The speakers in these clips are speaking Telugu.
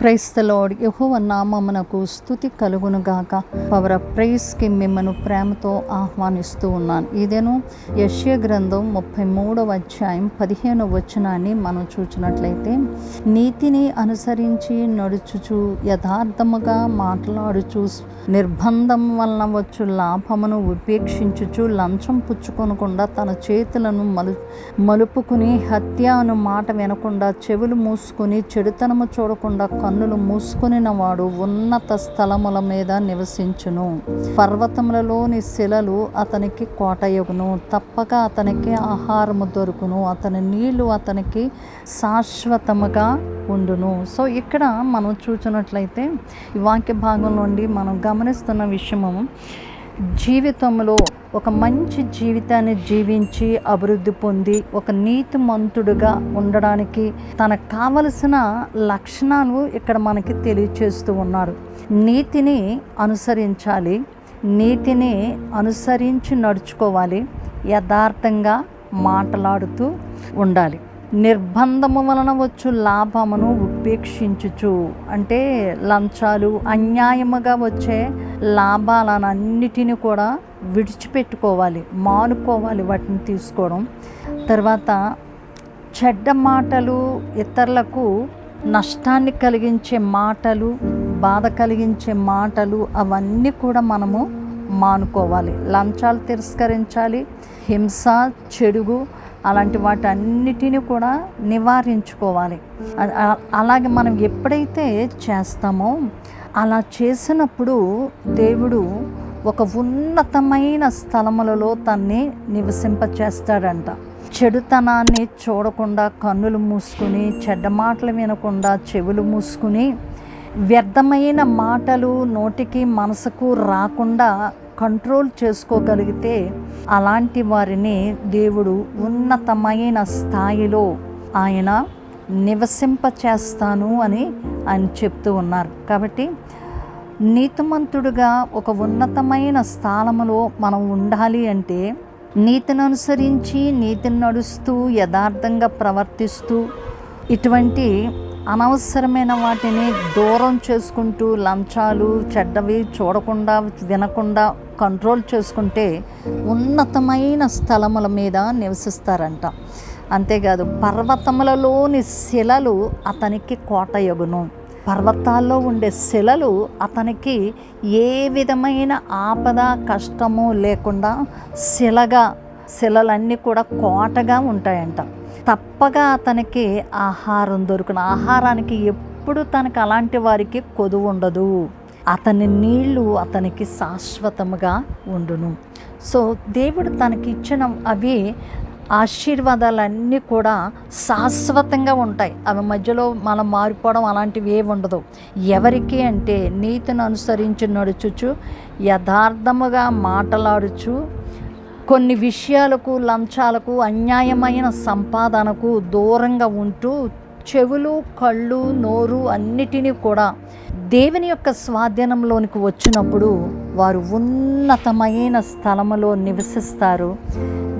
క్రైస్తలోడ్ యహోవ నామమునకు స్థుతి కలుగును గాక. పవర్ ఆఫ్ ప్రైస్కి మిమ్మను ప్రేమతో ఆహ్వానిస్తూ ఉన్నాను. ఇదేను యశ్య గ్రంథం ముప్పై మూడవ అధ్యాయం పదిహేను వచనాన్ని మనం చూచినట్లయితే నీతిని అనుసరించి నడుచుచు యథార్థముగా మాట్లాడుచు నిర్బంధం వలన వచ్చు లాభమును ఉపేక్షించుచు లంచం పుచ్చుకొనకుండా తన చేతులను మలు మలుపుకుని హత్య అను మాట వినకుండా చెవులు మూసుకుని చెడుతనము చూడకుండా కన్నులు మూసుకునిన వాడు ఉన్నత స్థలముల మీద నివసించును. పర్వతములలోని శిలలు అతనికి కోటయగును. తప్పక అతనికి ఆహారము దొరుకును. అతని నీళ్ళు అతనికి శాశ్వతముగా ఉండును. సో ఇక్కడ మనం చూసినట్లయితే ఈ వాక్య భాగం నుండి మనం గమనిస్తున్న విషయము జీవితంలో ఒక మంచి జీవితాన్ని జీవించి అభివృద్ధి పొంది ఒక నీతిమంతుడుగా ఉండడానికి తనకు కావలసిన లక్షణాలు ఇక్కడ మనకి తెలియచేస్తూ ఉన్నారు. నీతిని అనుసరించాలి. నీతిని అనుసరించి నడుచుకోవాలి. యథార్థంగా మాట్లాడుతూ ఉండాలి. నిర్బంధము వలన వచ్చు లాభమును ఉపేక్షించుచు. అంటే లంచాలు అన్యాయముగా వచ్చే లాభాలన్నిటిని కూడా విడిచిపెట్టుకోవాలి మానుకోవాలి వాటిని తీసుకోవడం. తర్వాత చెడ్డ మాటలు ఇతరులకు నష్టాన్ని కలిగించే మాటలు బాధ కలిగించే మాటలు అవన్నీ కూడా మనము మానుకోవాలి. లంచాలు తిరస్కరించాలి హింస చెడుగు అలాంటి వాటి అన్నిటిని కూడా నివారించుకోవాలి. అలాగే మనం ఎప్పుడైతే చేస్తామో అలా చేసినప్పుడు దేవుడు ఒక ఉన్నతమైన స్థలములలో తన్ని నివసింపచేస్తాడంట. చెడుతనాన్ని చూడకుండా కన్నులు మూసుకుని చెడ్డ మాటలు వినకుండా చెవులు మూసుకుని వ్యర్థమైన మాటలు నోటికి మనసుకు రాకుండా కంట్రోల్ చేసుకోగలిగితే అలాంటి వారిని దేవుడు ఉన్నతమైన స్థాయిలో ఆయన నివసింపచేస్తాను అని ఆయన చెప్తూ ఉన్నారు. కాబట్టి నీతిమంతుడుగా ఒక ఉన్నతమైన స్థానములో మనం ఉండాలి అంటే నీతిని అనుసరించి నీతిని నడుస్తూ యథార్థంగా ప్రవర్తిస్తూ ఇటువంటి అనవసరమైన వాటిని దూరం చేసుకుంటూ లంచాలు చెడ్డవి చూడకుండా వినకుండా కంట్రోల్ చేసుకుంటే ఉన్నతమైన స్థలముల మీద నివసిస్తారంట. అంతేకాదు పర్వతములలోని శిలలు అతనికి కోటయగును. పర్వతాల్లో ఉండే శిలలు అతనికి ఏ విధమైన ఆపద కష్టము లేకుండా శిలగా శిలలన్నీ కూడా కోటగా ఉంటాయంట. తప్పగా అతనికి ఆహారం దొరుకును. ఆహారానికి ఎప్పుడు తనకు అలాంటి వారికి కొదువు ఉండదు. అతని నీళ్ళు అతనికి శాశ్వతముగా ఉండును. సో దేవుడు తనకి ఇచ్చిన అవి ఆశీర్వాదాలన్నీ కూడా శాశ్వతంగా ఉంటాయి. అవి మధ్యలో మనం మారిపోవడం అలాంటివి ఏవి ఉండదు. ఎవరికి అంటే నీతిని అనుసరించి నడుచుచు యథార్థముగా మాటలాడుచు కొన్ని విషయాలకు లంచాలకు అన్యాయమైన సంపాదనకు దూరంగా ఉంటూ చెవులు కళ్ళు నోరు అన్నిటినీ కూడా దేవుని యొక్క స్వాధీనంలోనికి వచ్చినప్పుడు వారు ఉన్నతమైన స్థలములో నివసిస్తారు.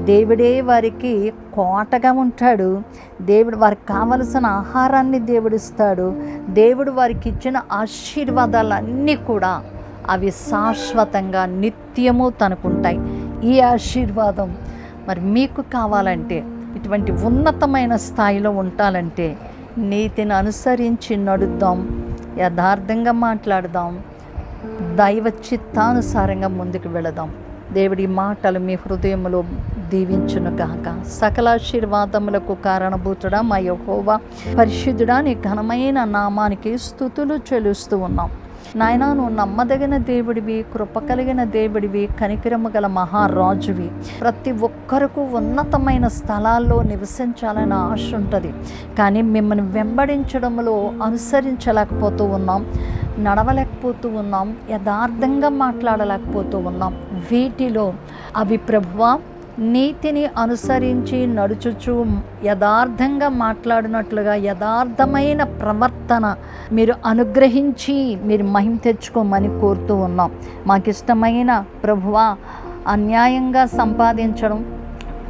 దేవుడే వారికి కోటగా ఉంటాడు. దేవుడు వారికి కావలసిన ఆహారాన్ని దేవుడిస్తాడు దేవుడు వారికి ఇచ్చిన ఆశీర్వాదాలన్నీ కూడా అవి శాశ్వతంగా నిత్యము తనకుంటాయి. ఈ ఆశీర్వాదం. మరి మీకు కావాలంటే ఇటువంటి ఉన్నతమైన స్థాయిలో ఉండాలంటే నీతిని అనుసరించి నడుద్దాం యథార్థంగా మాట్లాడదాం దైవ చిత్తానుసారంగా ముందుకు వెళదాం. దేవుడి మాటలు మీ హృదయంలో దీవించును గాక. సకలాశీర్వాదములకు కారణభూతుడా మా యహోవా. పరిశుద్ధుడా నీ ఘనమైన నామానికి స్థుతులు చెలుస్తూ ఉన్నాం. నాయన నువ్వు నమ్మదగిన దేవుడివి కృప కలిగిన దేవుడివి కనికిరము గల మహారాజువి. ప్రతి ఒక్కరకు ఉన్నతమైన స్థలాల్లో నివసించాలని ఆశ ఉంటుంది. కానీ మిమ్మల్ని వెంబడించడంలో అనుసరించలేకపోతూ ఉన్నాం నడవలేకపోతూ ఉన్నాం యథార్థంగా మాట్లాడలేకపోతూ ఉన్నాం. వీటిలో అవి ప్రభువా నీతిని అనుసరించి నడుచుచు యథార్థంగా మాట్లాడినట్లుగా యథార్థమైన ప్రవర్తన మీరు అనుగ్రహించి మీరు మహిమ తెచ్చుకోమని కోరుతూ ఉన్నాం. మాకు ఇష్టమైన ప్రభువా అన్యాయంగా సంపాదించడం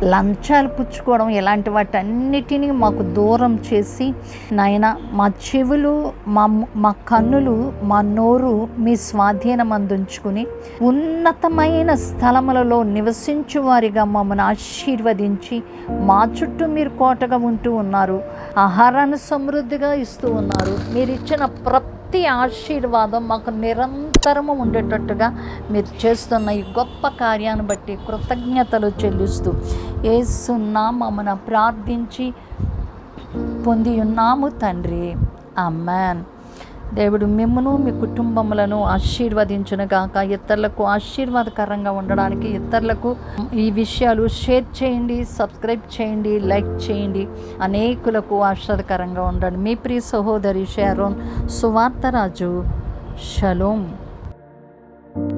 లంచాలు పుచ్చుకోవడం ఇలాంటి వాటన్నిటినీ మాకు దూరం చేసి నాయన మా చెవులు మా మా కన్నులు మా నోరు మీ స్వాధీనం అందించుకుని ఉన్నతమైన స్థలములలో నివసించు వారిగా మమ్మల్ని ఆశీర్వదించి మా చుట్టూ మీరు కోటగా ఉంటూ ఉన్నారు. ఆహారాన్ని సమృద్ధిగా ఇస్తూ ఉన్నారు. మీరు ఇచ్చిన ప్ర ప్రతి ఆశీర్వాదం మాకు నిరంతరము ఉండేటట్టుగా మీరు చేస్తున్న ఈ గొప్ప కార్యాన్ని బట్టి కృతజ్ఞతలు చెల్లిస్తూ ఏసునామమున ప్రార్థించి పొంది ఉన్నాము తండ్రి. అమ్మాన్ దేవుడు మిమ్మను మీ కుటుంబములను ఆశీర్వదించును గాక ఇతరులకు ఆశీర్వాదకరంగా ఉండడానికి ఇతరులకు ఈ విషయాలు షేర్ చేయండి సబ్స్క్రైబ్ చేయండి లైక్ చేయండి. అనేకులకు ఆశీర్వాదకరంగా ఉండండి. మీ ప్రియ సహోదరి షారోన్ సువార్తరాజు షలోం.